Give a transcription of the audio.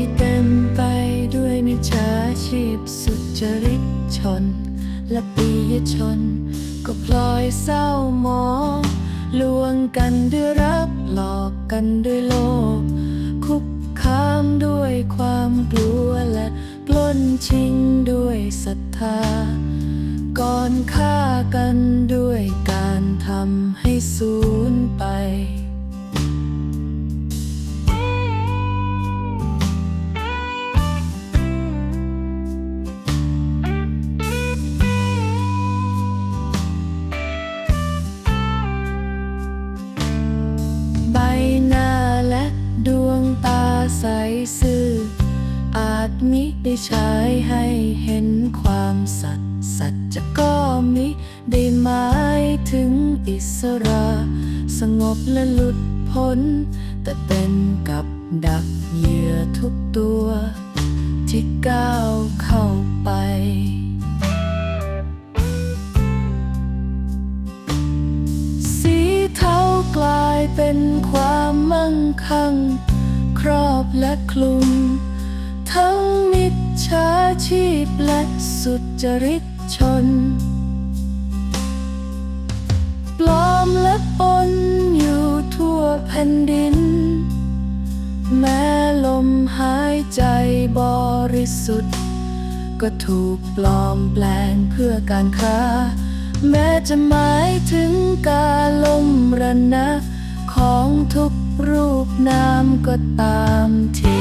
ที่เต็มไปด้วยมิจฉาชีพสุจริตชน และปียชน ก็พลอยเศร้าหมองลวงกันด้วยรักหลอกกันด้วยโลภคุกคามด้วยความกลัวและปล้นชิงด้วยศรัทธา ก่อนฆ่ากันด้วยการทำให้สูญไป ใสซื่อ อาจมิได้ใช้ให้เห็นความสัตย์สัจจะก็มิได้หมายถึงอิสระ สงบและหลุดพ้น แต่เป็นกับดักเหยื่อทุกตัว ที่ก้าวเข้าไปสีเทากลายเป็นความมั่งคั่ง รอบและคลุม ทั้งมิจฉาชีพและสุจริตชน ปลอมและปนอยู่ทั่วแผ่นดิน แม้ลมหายใจบริสุทธิ์ ก็ถูกปลอมแปลงเพื่อการค้า แม้จะหมายถึงการลมระนะ ทุกรูปนามก็ตามที